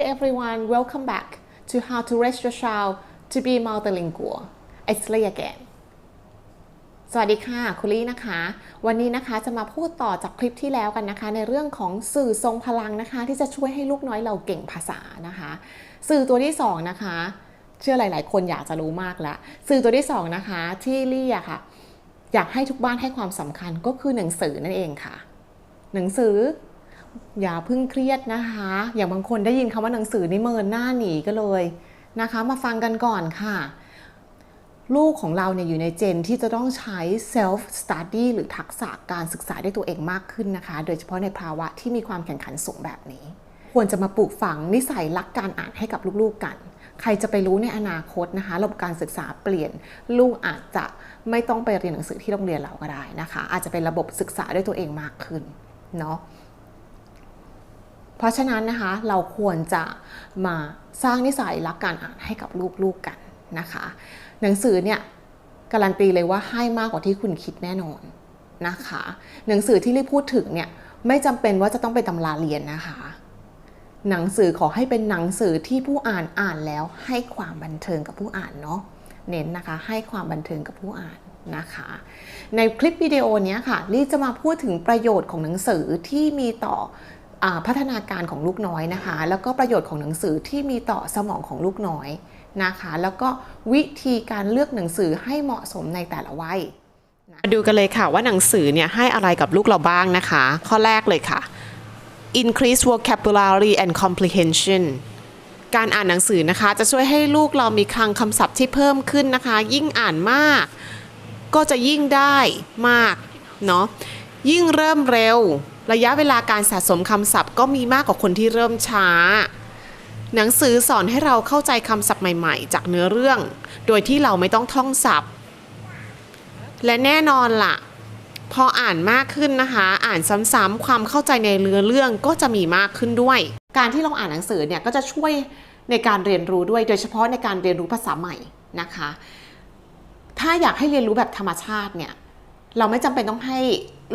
everyone, welcome back to How to Raise Your Child to be Multilingual. It's Lee again. สวัสดีค่ะ คุณลี่นะคะ วันนี้นะคะจะมาพูดต่อจากคลิปที่แล้วกันนะคะ ในเรื่องของสื่อทรงพลังนะคะ ที่จะช่วยให้ลูกน้อยเราเก่งภาษานะคะ สื่อตัวที่สองนะคะ เชื่อหลาย ๆ คนอยากจะรู้มากแล้วสื่อตัวที่สองนะคะที่ลี่อะค่ะ อยากให้ทุกบ้านให้ความสำคัญก็คือหนังสือนั่นเองค่ะ หนังสือ อย่าเพิ่งเครียดนะคะ อย่างบางคนได้ยินคำว่าหนังสือนี่เมินหน้าหนีก็เลยนะคะ มาฟังกันก่อนค่ะ ลูกของเราเนี่ยอยู่ในเจนที่จะต้องใช้ self study หรือทักษะการศึกษาด้วยตัวเองมากขึ้นนะคะ โดยเฉพาะในภาวะที่มีความแข่งขันสูงแบบนี้ ควรจะมาปลูกฝังนิสัยรักการอ่านให้กับลูกๆกัน ใครจะไปรู้ในอนาคตนะคะ ระบบการศึกษาเปลี่ยน ลูกอาจจะไม่ต้องไปเรียนหนังสือที่โรงเรียนเราก็ได้นะคะ อาจจะเป็นระบบศึกษาด้วยตัวเองมากขึ้นเนาะ เพราะฉะนั้นนะคะเราควรจะมาสร้างนิสัยรักการอ่านให้กับลูกๆกันนะคะ หนังสือเนี่ยการันตีเลยว่าให้มากกว่าที่คุณคิดแน่นอนนะคะ หนังสือที่รีพูดถึงเนี่ยไม่จำเป็นว่าจะต้องไปตำราเรียนนะคะ หนังสือขอให้เป็นหนังสือที่ผู้อ่านอ่านแล้วให้ความบันเทิงกับผู้อ่านเนาะเน้นนะคะให้ความบันเทิงกับผู้อ่านนะคะ ในคลิปวิดีโอนี้ค่ะลี่จะมาพูดถึงประโยชน์ของหนังสือที่มีต่อ พัฒนาการของลูกน้อยนะคะ แล้วก็ประโยชน์ของหนังสือที่มีต่อสมองของลูกน้อยนะคะ แล้วก็วิธีการเลือกหนังสือให้เหมาะสมในแต่ละวัยมาดูกันเลยค่ะว่าหนังสือเนี่ยให้อะไรกับลูกเราบ้างนะคะ ข้อแรกเลยค่ะ increase vocabulary and comprehension การอ่านหนังสือนะคะ จะช่วยให้ลูกเรามีคลังคำศัพท์ที่เพิ่มขึ้นนะคะ ยิ่งอ่านมาก ก็จะยิ่งได้มากเนาะยิ่งเริ่มเร็ว ระยะเวลาการสะสมคำศัพท์ก็มีมากกว่าคนที่เริ่มช้า หนังสือสอนให้เราเข้าใจคำศัพท์ใหม่ๆ จากเนื้อเรื่อง โดยที่เราไม่ต้องท่องศัพท์ และแน่นอนล่ะ พออ่านมากขึ้นนะคะ อ่านซ้ำๆความเข้าใจในเนื้อเรื่องก็จะมีมากขึ้นด้วย การที่เราอ่านหนังสือเนี่ยก็จะช่วยในการเรียนรู้ด้วย โดยเฉพาะในการเรียนรู้ภาษาใหม่นะคะ ถ้าอยากให้เรียนรู้แบบธรรมชาติเนี่ย เราไม่จำเป็นต้องให้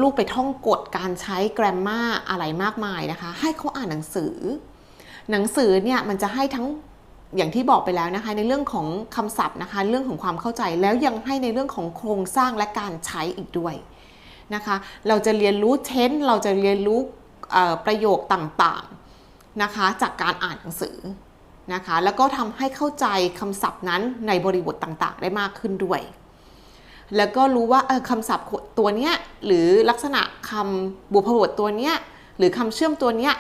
ลูกไปท่องกฎการใช้แกรมมาอะไรมากมายนะคะ ให้เขาอ่านหนังสือ หนังสือเนี่ยมันจะให้ทั้งอย่างที่บอกไปแล้วนะคะ ในเรื่องของคำศัพท์นะคะ เรื่องของความเข้าใจแล้วยังให้ในเรื่องของโครงสร้างและการใช้อีกด้วยนะคะ เราจะเรียนรู้เทนเราจะเรียนรู้ประโยคต่างๆนะคะ จากการอ่านหนังสือนะคะ แล้วก็ทำให้เข้าใจคำศัพท์นั้นในบริบทต่างๆ ได้มากขึ้นด้วย แล้วก็รู้ว่าคำศัพท์ตัวเนี้ยหรือลักษณะคำบุพบทตัวเนี้ยหรือคำเชื่อมตัวเนี้ย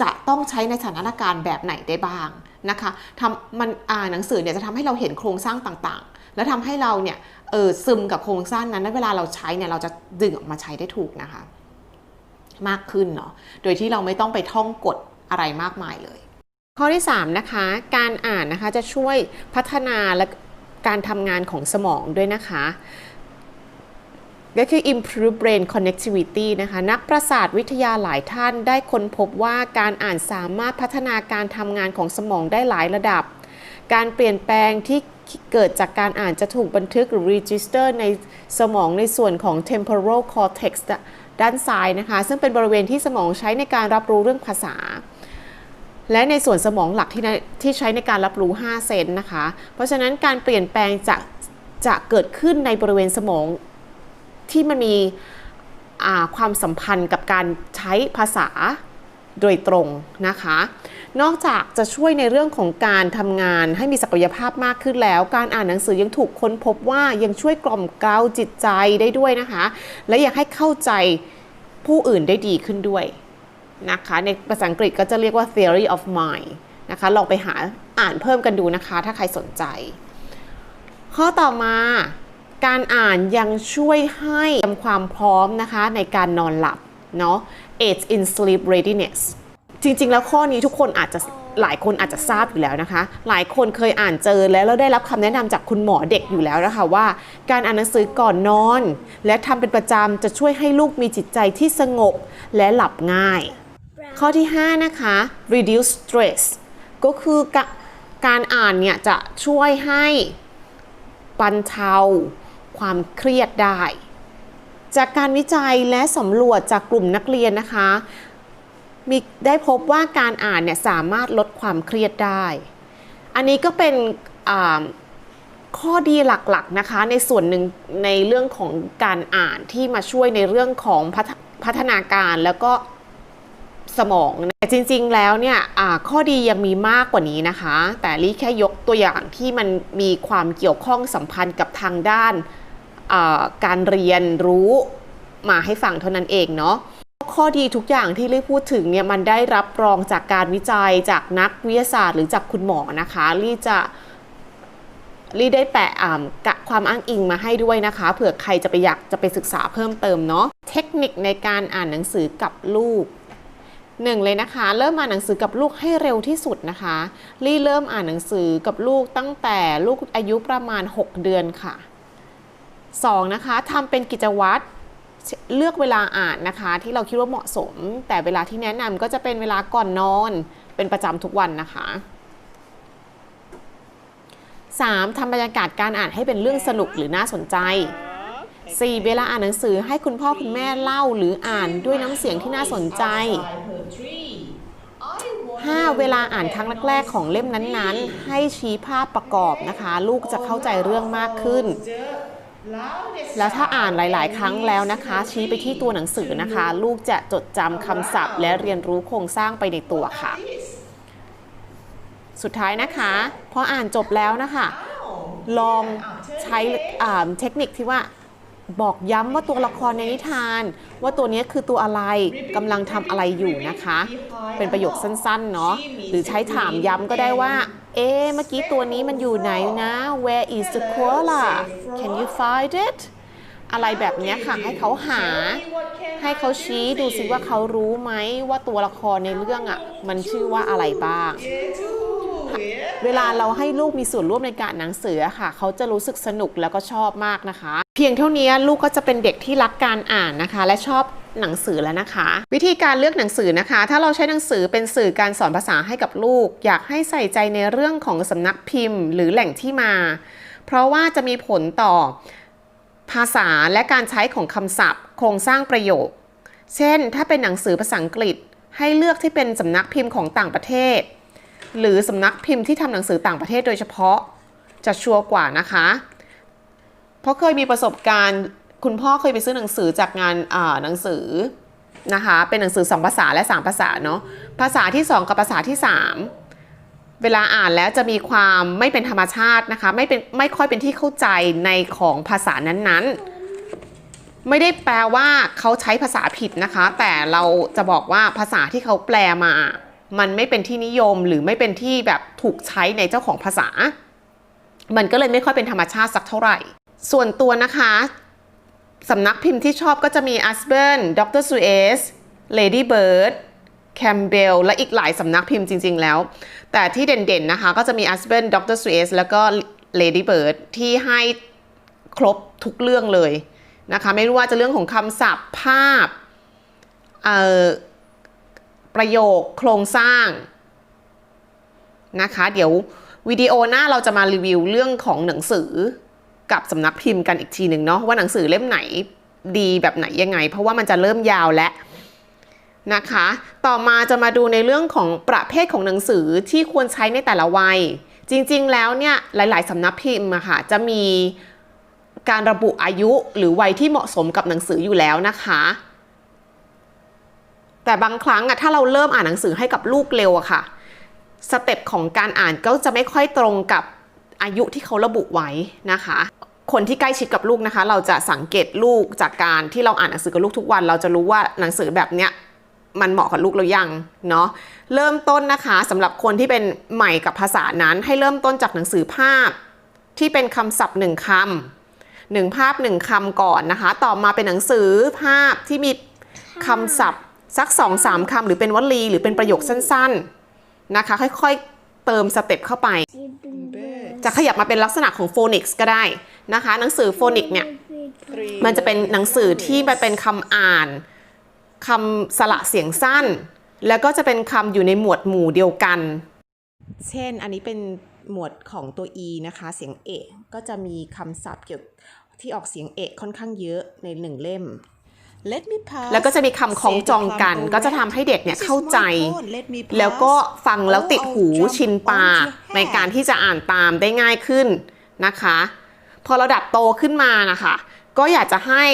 จะต้องใช้ในสถานการณ์แบบไหนได้บ้างนะคะทำมันอ่านหนังสือเนี่ยจะทำให้เราเห็นโครงสร้างต่างๆ แล้วทำให้เราเนี่ยเออซึมกับโครงสร้างนั้นเวลาเราใช้เนี่ยเราจะดึงออกมาใช้ได้ถูกนะคะ มากขึ้นเนาะโดยที่เราไม่ต้องไปท่องกฎอะไรมากมายเลย ข้อที่3นะคะการอ่านนะคะจะช่วยพัฒนาและ การทำงานของสมองด้วยนะคะก็คือ improve brain connectivity นะคะ นักประสาทวิทยาหลายท่านได้ค้นพบว่าการอ่านสามารถพัฒนาการทำงานของสมองได้หลายระดับ การเปลี่ยนแปลงที่เกิดจากการอ่านจะถูกบันทึกหรือ register ในสมองในส่วนของ temporal cortex ด้านซ้ายนะคะ ซึ่งเป็นบริเวณที่สมองใช้ในการรับรู้เรื่องภาษา และในส่วนสมองหลักที่ที่ใช้ในการรับรู้ 5 เซนนะคะ เพราะฉะนั้นการเปลี่ยนแปลงจะจะเกิดขึ้นในบริเวณสมองที่มันมีความสัมพันธ์กับการใช้ภาษาโดยตรงนะคะ นอกจากจะช่วยในเรื่องของการทำงานให้มีศักยภาพมากขึ้นแล้ว การอ่านหนังสือยังถูกค้นพบว่ายังช่วยกล่อมเกลาจิตใจได้ด้วยนะคะ และอยากให้เข้าใจผู้อื่นได้ดีขึ้นด้วย นะคะในภาษาอังกฤษก็จะเรียกว่า theory of mind นะคะลองไปหาอ่านเพิ่มกันดูนะคะ ถ้าใครสนใจ ข้อต่อมาการอ่านยังช่วยให้เตรียมความพร้อมนะคะในการนอนหลับเนาะ aids in sleep readiness จริง ๆ แล้วข้อนี้ทุกคนอาจจะหลายคนอาจจะทราบอยู่แล้วนะคะ หลายคนเคยอ่านเจอแล้วแล้วได้รับคำแนะนำจากคุณหมอเด็กอยู่แล้วนะคะว่า การอ่านหนังสือก่อนนอน และทำเป็นประจำจะช่วยให้ลูกมีจิตใจที่สงบและหลับง่าย ข้อที่ 5 นะคะ reduce stress ก็คือการอ่านเนี่ยจะช่วยให้บรรเทาความเครียดได้ จากการวิจัยและสำรวจจากกลุ่มนักเรียนนะคะมีได้พบว่าการอ่านเนี่ยสามารถลดความเครียดได้ อันนี้ก็เป็นข้อดีหลักๆนะคะในส่วนหนึ่งในเรื่องของการอ่านที่มาช่วยในเรื่องของพัฒพัฒนาการแล้วก็ สมองแต่จริง ๆ แล้วเนี่ยข้อดียังมีมากกว่านี้นะคะ แต่ลี่แค่ยกตัวอย่างที่มันมีความเกี่ยวข้องสัมพันธ์กับทางด้านการเรียนรู้มาให้ฟังเท่านั้นเองเนาะข้อดีทุกอย่างที่ลี่พูดถึงเนี่ยมันได้รับรองจากการวิจัยจากนักวิทยาศาสตร์หรือจากคุณหมอนะคะลี่จะลี่ได้แปะอ่ากะความอ้างอิงมาให้ด้วยนะคะเผื่อใครจะไปอยากจะไปศึกษาเพิ่มเติมเนาะเทคนิคในการอ่านหนังสือกับลูก หนึ่งเลยนะคะ เริ่มอ่านหนังสือกับลูกให้เร็วที่สุดนะคะลี่เริ่มอ่านหนังสือกับลูกตั้งแต่ลูกอายุประมาณ 6 เดือนค่ะสองนะคะทำเป็นกิจวัตรเลือกเวลาอ่านนะคะ ที่เราคิดว่าเหมาะสม แต่เวลาที่แนะนำก็จะเป็นเวลาก่อนนอน เป็นประจำทุกวันนะคะ 3. ทำบรรยากาศการอ่านให้เป็นเรื่องสนุกหรือน่าสนใจ 4. เวลาอ่านหนังสือให้คุณพ่อคุณแม่เล่าหรืออ่านด้วยน้ำเสียงที่น่าสนใจ 5. เวลาอ่านครั้งแรกๆ ของเล่มนั้นๆ ให้ชี้ภาพประกอบนะคะ ลูกจะเข้าใจเรื่องมากขึ้น แล้วถ้าอ่านหลาย ๆ ครั้งแล้วนะคะ ชี้ไปที่ตัวหนังสือนะคะ ลูกจะจดจำคำศัพท์ และเรียนรู้โครงสร้างไปในตัวค่ะ สุดท้ายนะคะพออ่านจบแล้วนะคะ ลองใช้เทคนิคที่ว่า บอกย้ำว่าตัวละครในนิทาน ว่าตัวนี้คือตัวอะไรกำลังทำอะไรอยู่นะคะ เป็นประโยคสั้นๆเนาะหรือใช้ถามย้ำก็ได้ว่า เอ๊เมื่อกี้ตัวนี้มันอยู่ไหนนะ where is the koala can you find it อะไรแบบนี้ค่ะ ให้เขาหา ให้เขาชี้ดูซิว่าเขารู้ไหมว่าตัวละครในเรื่องอะ มันชื่อว่าอะไรบ้างเวลาเราให้ลูกมีส่วนร่วมในการหนังสืออะค่ะ เขาจะรู้สึกสนุกแล้วก็ชอบมากนะคะ เพียงเท่านี้ลูกก็จะเป็นเด็กที่รักการอ่านนะคะ และชอบหนังสือแล้วนะคะ วิธีการเลือกหนังสือนะคะ ถ้าเราใช้หนังสือเป็นสื่อการสอนภาษาให้กับลูก อยากให้ใส่ใจในเรื่องของสำนักพิมพ์ หรือแหล่งที่มา เพราะว่าจะมีผลต่อภาษาและการใช้ของคำศัพท์ โครงสร้างประโยค เช่น ถ้าเป็นหนังสือภาษาอังกฤษ ให้เลือกที่เป็นสำนักพิมพ์ของต่างประเทศ หรือสำนักพิมพ์ที่ทำหนังสือต่างประเทศโดยเฉพาะ จะชัวร์กว่านะคะ เพราะเคยมีประสบการณ์ คุณพ่อเคยไปซื้อหนังสือจากงานหนังสือนะคะเป็นหนังสือ 2 ภาษาและ 3 ภาษาเนาะภาษาที่ 2 กับภาษาที่ 3 เวลาอ่านแล้วจะมีความไม่เป็นธรรมชาตินะคะไม่เป็นไม่ค่อยเป็นที่เข้าใจในของภาษานั้นๆ ไม่ได้แปลว่าเขาใช้ภาษาผิดนะคะ แต่เราจะบอกว่าภาษาที่เขาแปลมา มันไม่เป็นที่นิยมหรือไม่เป็นที่แบบถูกใช้ในเจ้าของภาษา มันก็เลยไม่ค่อยเป็นธรรมชาติสักเท่าไหร่ ส่วนตัวนะคะสำนักพิมพ์ที่ชอบก็จะมี a s b e r n Dr. Seuss Lady Bird Campbell และอีกหลายสำนักพิมพ์จริง ๆ แล้ว แต่ที่เด่นๆนะคะก็จะมี a s b e r n Dr. Seuss แล้วก็ Lady Bird ที่ให้ครบทุกเรื่องเลยนะคะไม่รู้ว่าจะเรื่องของคำศัพท์ภาพประโยคโครงสร้างนะคะ เดี๋ยววิดีโอหน้าเราจะมารีวิวเรื่องของหนังสือ กับสำนักพิมพ์กันอีกทีหนึ่งเนาะว่าหนังสือเล่มไหนดีแบบไหนยังไง เพราะว่ามันจะเริ่มยาวแล้วนะคะ ต่อมาจะมาดูในเรื่องของประเภทของหนังสือที่ควรใช้ในแต่ละวัย จริงๆ แล้วเนี่ยหลาย ๆสำนักพิมพ์อะค่ะจะมีการระบุอายุหรือวัยที่เหมาะสมกับหนังสืออยู่แล้วนะคะแต่บางครั้งอะถ้าเราเริ่มอ่านหนังสือให้กับลูกเร็วอะค่ะสเต็ปของการอ่านก็จะไม่ค่อยตรงกับ อายุที่เขาระบุไว้นะคะ คนที่ใกล้ชิดกับลูกนะคะ เราจะสังเกตลูกจากการที่เราอ่านหนังสือกับลูกทุกวัน เราจะรู้ว่าหนังสือแบบเนี้ยมันเหมาะกับลูกเรายังเนาะเริ่มต้นนะคะสำหรับคนที่เป็นใหม่กับภาษานั้นให้เริ่มต้นจากหนังสือภาพ ที่เป็นคำศัพท์หนึ่งคำหนึ่งภาพหนึ่งคำก่อนนะคะ ต่อมาเป็นหนังสือภาพที่มีคำศัพท์สัก2องสามคำหรือเป็นวลีหรือเป็นประโยคสั้นๆนะคะ ค่อยๆ เติมสเต็ปเข้าไป จะขยับมาเป็นลักษณะของโฟนิกส์ก็ได้นะคะ หนังสือโฟนิกเนี่ยมันจะเป็นหนังสือที่มันเป็นคำอ่านคำสระเสียงสั้น แล้วก็จะเป็นคำอยู่ในหมวดหมู่เดียวกัน เช่นอันนี้เป็นหมวดของตัว e นะคะ เสียงเอกก็จะมีคำศัพท์เกี่ยวที่ออกเสียงเอกค่อนข้างเยอะในหนึ่งเล่ม Let me pass แล้วก็จะมีคำคล้องจองกัน Say the ก็จะทำให้เด็กเนี่ย This is เข้าใจ my phone. Let me pass แล้วก็ฟังแล้วติดหู Oh, I'll jump ชินปาก onto your ในการ hand. ที่จะอ่านตามได้ง่ายขึ้นนะคะ พอเราดัดโตขึ้นมานะคะ ก็อยากจะให้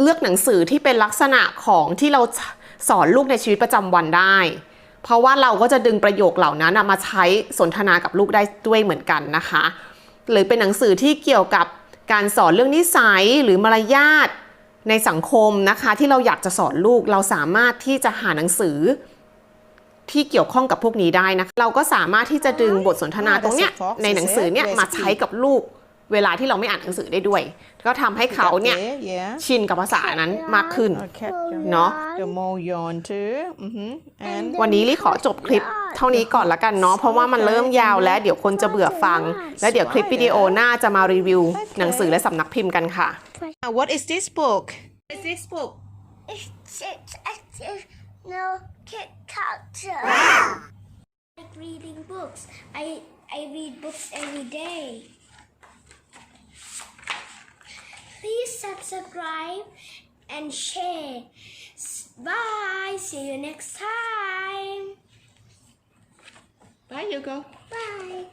เลือกหนังสือที่เป็นลักษณะของที่เราสอนลูกในชีวิตประจำวันได้ เพราะว่าเราก็จะดึงประโยคเหล่านั้นน่ะมาใช้สนทนากับลูกได้ด้วยเหมือนกันนะคะ หรือเป็นหนังสือที่เกี่ยวกับการสอนเรื่องนิสัยหรือมารยาท ในสังคมนะคะที่เราอยากจะสอนลูก เราสามารถที่จะหาหนังสือที่เกี่ยวข้องกับพวกนี้ได้นะคะเราก็สามารถที่จะดึงบทสนทนาตรงเนี้ยในหนังสือเนี้ยมาใช้กับลูกเวลาที่เราไม่อ่านหนังสือได้ด้วย ก็ทำให้เขาเนี่ย Okay, yeah ชินกับภาษานั้นมากขึ้น Okay เนาะ the more yawn too mm-hmm. and วันนี้ลี่ขอจบคลิปเท่านี้ก่อนละกันเนาะเพราะว่ามันเริ่มยาวแล้วเดี๋ยวคนจะเบื่อฟัง และเดี๋ยวคลิปวิดีโอหน้าจะมารีวิวหนังสือและสำนักพิมพ์กันค่ะ Now, what is this book is this book It's, it's, it's, it's no kid culture. Ah! I like reading books. I I read books every day. Please subscribe and share. Bye. See you next time. bye you go Bye.